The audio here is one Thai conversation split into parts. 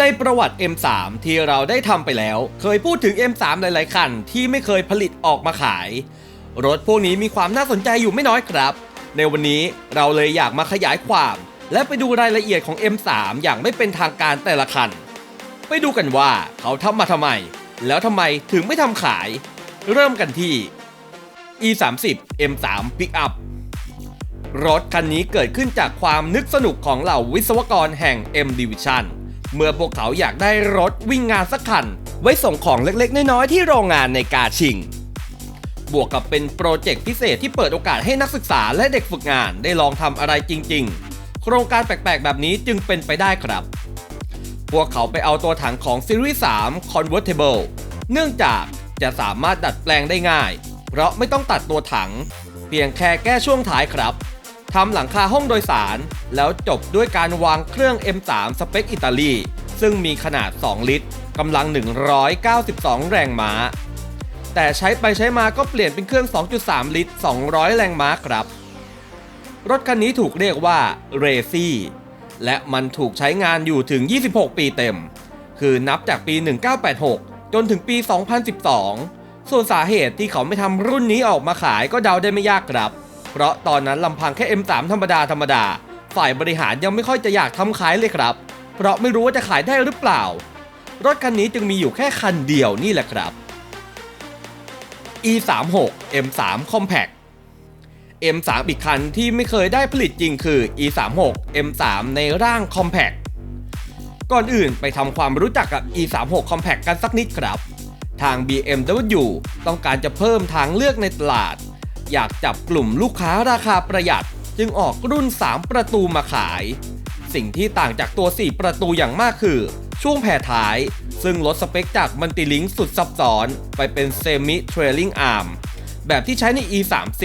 ในประวัติ M3 ที่เราได้ทำไปแล้ว เคยพูดถึง M3 หลาย ๆ คันที่ไม่เคยผลิตออกมาขาย รถพวกนี้มีความน่าสนใจอยู่ไม่น้อยครับ ในวันนี้เราเลยอยากมาขยายความ และไปดูรายละเอียดของ M3 อย่างไม่เป็นทางการแต่ละคัน ไปดูกันว่าเขาทำมาทำไม แล้วทำไมถึงไม่ทำขาย เริ่มกันที่ E30 M3 Pickup รถคันนี้เกิดขึ้นจากความนึกสนุกของเหล่าวิศวกรแห่ง M Division เมื่อพวกเขาอยากได้รถวิ่งงานสักคัน ไว้ส่งของเล็กๆ น้อยๆ ที่โรงงานในกาชิง บวกกับเป็นโปรเจกต์พิเศษที่เปิดโอกาสให้นักศึกษาและเด็กฝึกงานได้ลองทำอะไรจริง ๆ โครงการแปลกๆ แบบนี้จึงเป็นไปได้ครับ พวกเขาไปเอาตัวถังของซีรีส์3 Convertible เนื่องจากจะสามารถดัดแปลงได้ง่าย เพราะไม่ต้องตัดตัวถัง เพียงแค่แก้ช่วงท้ายครับ ทำหลังคาห้องโดยสาร แล้วจบด้วยการวางเครื่อง M3 สเปคอิตาลี ซึ่งมีขนาด 2 ลิตรกำลัง 192 แรงม้า แต่ใช้ไปใช้มาก็เปลี่ยนเป็นเครื่อง 2.3 ลิตร 200 แรงม้าครับ รถคันนี้ถูกเรียกว่าเรซี่และมันถูกใช้งานอยู่ถึง 26 ปีเต็ม คือนับจากปี 1986 จนถึงปี 2012 ส่วนสาเหตุที่เขาไม่ทำรุ่นนี้ออกมาขายก็เดาได้ไม่ยากครับ เพราะตอนนั้นลำพังแค่ M3 ธรรมดาธรรมดา ฝ่ายบริหารยังไม่ค่อยจะอยากทำขายเลยครับ เพราะไม่รู้ว่าจะขายได้หรือเปล่า รถคันนี้จึงมีอยู่แค่คันเดียวนี่แหละครับ E36 M3 Compact M3 อีกคันที่ไม่เคยได้ผลิตจริงคือ E36 M3 ในร่าง Compact ก่อนอื่นไปทำความรู้จักกับ E36 Compact กันสักนิดครับ ทาง BMW ต้องการจะเพิ่มทางเลือกในตลาด อยากจับกลุ่มลูกค้าราคาประหยัด จึงออกรุ่น 3 ประตูมาขาย สิ่งที่ต่างจากตัว 4 ประตูอย่างมากคือ ช่วงแผ่ท้าย ซึ่งลดสเปคจากมันติลิงสุดซับซ้อน ไปเป็นเซมิเทรลลิงอาร์มแบบที่ใช้ใน E30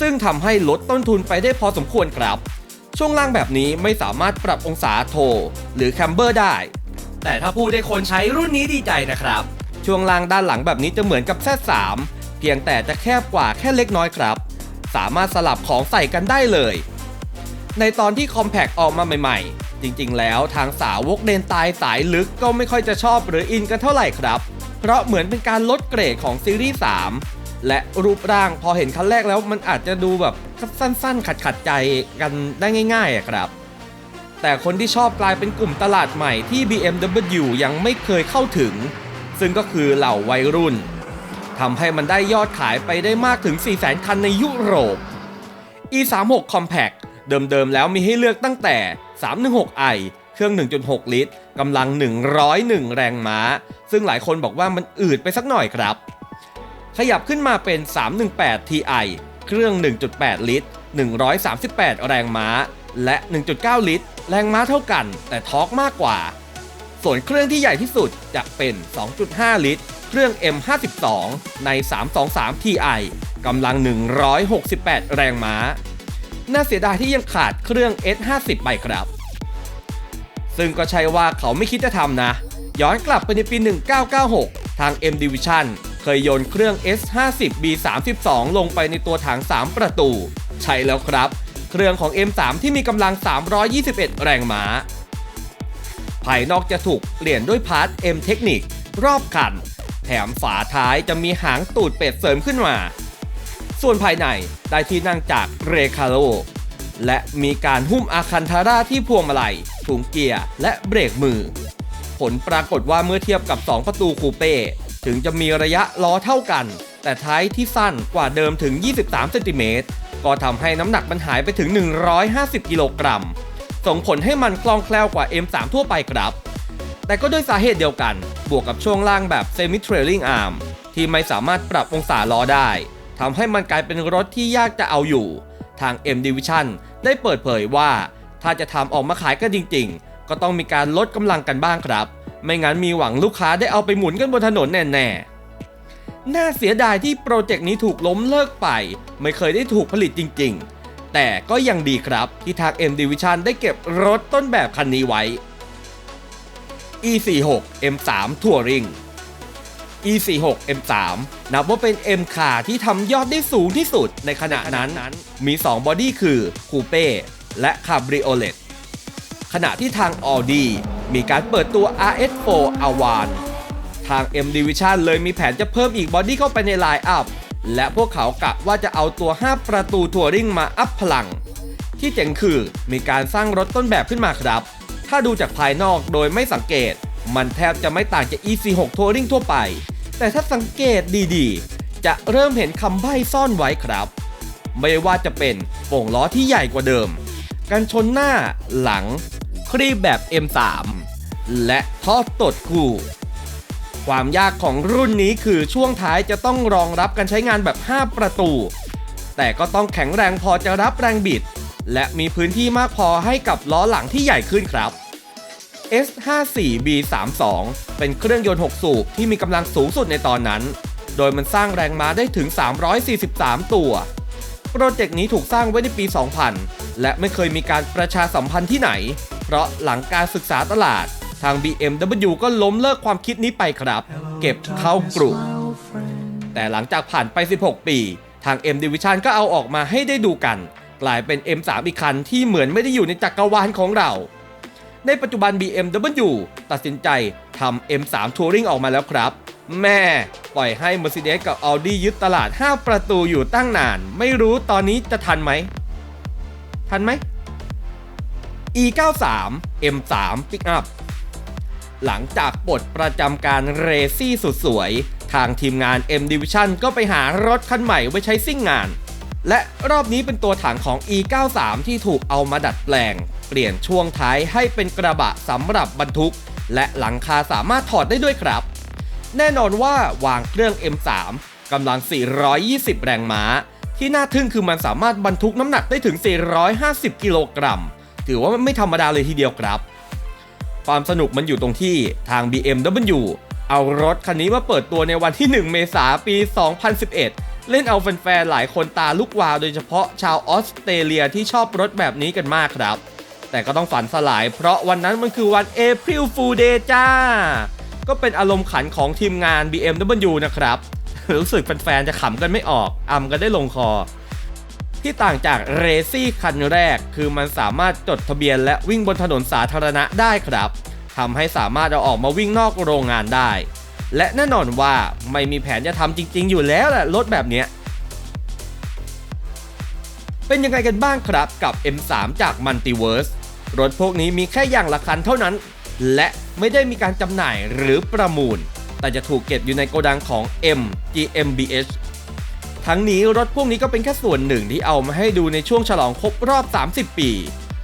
ซึ่งทำให้ลดต้นทุนไปได้พอสมควรครับ ช่วงล่างแบบนี้ไม่สามารถปรับองศาโท หรือแคมเบอร์ได้ แต่ถ้าผู้ได้คนใช้รุ่นนี้ดีใจนะครับ ช่วงล่างด้านหลังแบบนี้จะเหมือนกับ Z3 เพียงแต่จะแคบกว่าแค่เล็กน้อยครับ สามารถสลับของใส่กันได้เลย ในตอนที่ Compact ออกมาใหม่ๆ จริงๆ แล้วทางสาวกเดนตายสายลึกก็ไม่ค่อยจะชอบหรืออินกันเท่าไหร่ครับ เพราะเหมือนเป็นการลดเกรดของซีรีส์3และรูปร่างพอเห็นคันแรกแล้วมันอาจจะดูแบบสั้นๆ ขัดๆใจกันได้ง่ายๆครับแต่คนที่ชอบกลายเป็นกลุ่มตลาดใหม่ที่ BMW ยังไม่เคยเข้าถึง ซึ่งก็คือเหล่าวัยรุ่น ทำให้มันได้ยอดขายไปได้มากถึง 400,000 คันในยุโรป E36 Compact เดิมๆแล้วมีให้เลือกตั้งแต่ 316i เครื่อง 1.6 ลิตรกำลัง 101 แรงม้า ซึ่งหลายคนบอกว่ามันอืดไปสักหน่อยครับ ขยับขึ้นมาเป็น 318 Ti เครื่อง 1.8 ลิตร 138 แรงม้า และ 1.9 ลิตร แรงม้าเท่ากัน แต่ทอร์กมากกว่า ส่วนเครื่องที่ใหญ่ที่สุดจะเป็น 2.5 ลิตร เครื่อง M52 ใน 323 Ti กำลัง 168 แรงม้า น่าเสียดายที่ยังขาดเครื่อง S50 ไปครับ ซึ่งก็ใช่ว่าเขาไม่คิดจะทำนะ ย้อนกลับไปในปี 1996 ทาง M Division เคยโยนเครื่อง S50 B32 ลงไปในตัวถัง 3 ประตู ใช่แล้วครับ เครื่องของ M3 ที่มีกำลัง 321 แรงม้า ภายนอกจะถูกเปลี่ยนด้วยพาร์ท M Technic รอบคัน แถมฝาท้ายจะมีหางตูดเป็ดเสริมขึ้นมา ส่วนภายในได้ที่นั่งจากเรคาโ o และมีการหุ้มอาคันทาร่าที่พวงมาลัยถุงเกียร์และเบรกมือ ผลปรากฏว่าเมื่อเทียบกับ 2 ประตูคูเป้ถึงจะมีระยะล้อเท่ากัน แต่ท้ายที่สั้นกว่าเดิมถึง 23เซนติเมตรก็ทำให้น้ำหนักมันหายไปถึง 150 กิโลกรัม ส่งผลให้มันคล่องแคล่วกว่า M3 ทั่วไปครับ แต่ก็ด้วยสาเหตุเดียวกัน บวกกับช่วงล่างแบบ Semi Trailing Arm ที่ไม่สามารถปรับองศาล้อได้ทำให้มันกลายเป็นรถที่ยากจะเอาอยู่ ทาง M Division ได้เปิดเผยว่า ถ้าจะทำออกมาขายกันจริง ๆ ก็ต้องมีการลดกำลังกันบ้างครับ ไม่งั้นมีหวังลูกค้าได้เอาไปหมุนกันบนถนนแน่ๆ น่าเสียดายที่โปรเจกต์นี้ถูกล้มเลิกไป ไม่เคยได้ถูกผลิตจริง ๆ แต่ก็ยังดีครับที่ทาง M Division ได้เก็บรถต้นแบบคันนี้ไว้ E46 M3 Touring E46 M3 นับว่าเป็น M คาที่ทำยอดได้สูงที่สุดในขณะนั้น มี 2 บอดี้คือคูเป้และคาบริโอเลตขณะที่ทาง Audi มีการเปิดตัว RS4 a w a n ทาง M Division เลยมีแผนจะเพิ่มอีกบอดี้เข้าไปในไลน์อัพ และพวกเขากะว่าจะเอาตัว 5 ประตูทัวริงมาอัพพลัง ที่เจ๋งคือมีการสร้างรถต้นแบบขึ้นมาครับ ถ้าดูจากภายนอกโดยไม่สังเกต มันแทบจะไม่ต่างจาก EC6 Touring ทั่วไป แต่ถ้าสังเกตดีๆ จะเริ่มเห็นคำใบ้ซ่อนไว้ครับ ไม่ว่าจะเป็นโป่งล้อที่ใหญ่กว่าเดิม กันชนหน้าหลัง ครีบแบบ M3 และท่อตดกูความยากของรุ่นนี้คือช่วงท้ายจะต้องรองรับการใช้งานแบบ 5 ประตู แต่ก็ต้องแข็งแรงพอจะรับแรงบิด และมีพื้นที่มากพอให้กับล้อหลังที่ใหญ่ขึ้นครับ S54B32 เป็นเครื่องยนต์ 6 สูบที่มีกำลังสูงสุดในตอนนั้น โดยมันสร้างแรงม้าได้ถึง 343 ตัว โปรเจกต์นี้ถูกสร้างไว้ในปี 2000 และไม่เคยมีการประชาสัมพันธ์ที่ไหน เพราะหลังการศึกษาตลาด ทาง BMW ก็ล้มเลิกความคิดนี้ไปครับ เก็บเข้ากรุแต่หลังจากผ่านไป 16 ปี ทาง M Division ก็เอาออกมาให้ได้ดูกัน กลายเป็น M3 อีกคันที่เหมือนไม่ได้อยู่ในจักรวาลของเรา ในปัจจุบัน BMW ตัดสินใจทำ M3 Touring ออกมาแล้วครับ แม่ปล่อยให้ Mercedes กับ Audi ยึดตลาด 5 ประตูอยู่ตั้งนาน ไม่รู้ตอนนี้จะทันไหม ทันไหม E93 M3 Pickup หลังจากปลดประจำการเรซี่สุดสวย ทางทีมงาน M Division ก็ไปหารถคันใหม่ไว้ใช้ซิ่งงาน และรอบนี้เป็นตัวถังของ E93 ที่ถูกเอามาดัดแปลง เปลี่ยนช่วงท้ายให้เป็นกระบะสำหรับบรรทุก และหลังคาสามารถถอดได้ด้วยครับ แน่นอนว่าวางเครื่อง M3 กำลัง 420 แรงม้า ที่น่าทึ่งคือมันสามารถบรรทุกน้ำหนักได้ถึง 450 กิโลกรัม ถือว่าไม่ธรรมดาเลยทีเดียวครับ ความสนุกมันอยู่ตรงที่ทาง BMW เอารถคันนี้มาเปิดตัวในวันที่ 1 เมษายนปี 2011 เล่นเอาแฟนๆหลายคนตาลุกวาวโดยเฉพาะชาวออสเตรเลียที่ชอบรถแบบนี้กันมากครับ แต่ก็ต้องฝันสลายเพราะวันนั้นมันคือวัน April Fool Day จ้า ก็เป็นอารมณ์ขันของทีมงาน BMW นะครับ รู้สึกแฟนๆจะขำกันไม่ออกอำกันได้ลงคอ ที่ต่างจากเรซี่คันแรก คือมันสามารถจดทะเบียนและวิ่งบนถนนสาธารณะได้ครับทำให้สามารถเอาออกมาวิ่งนอกโรงงานได้ และแน่นอนว่าไม่มีแผนจะทำจริง ๆ อยู่แล้วแหละรถแบบเนี้ยเป็นยังไงกันบ้างครับกับ M3 จาก Multiverse รถพวกนี้มีแค่อย่างละคันเท่านั้น และไม่ได้มีการจำหน่ายหรือประมูล แต่จะถูกเก็บอยู่ในโกดังของ M GmbH ทั้งนี้รถพวกนี้ก็เป็นแค่ส่วนหนึ่งที่เอามาให้ดูในช่วงฉลองครบรอบ 30 ปี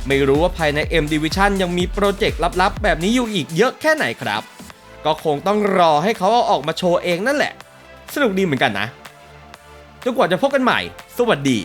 ไม่รู้ว่าภายใน M Division ยังมีโปรเจกต์ลับๆ แบบนี้อยู่อีกเยอะแค่ไหนครับ ก็คงต้องรอให้เขาเอาออกมาโชว์เองนั่นแหละ สนุกดีเหมือนกันนะจนกว่าจะพบกันใหม่ สวัสดี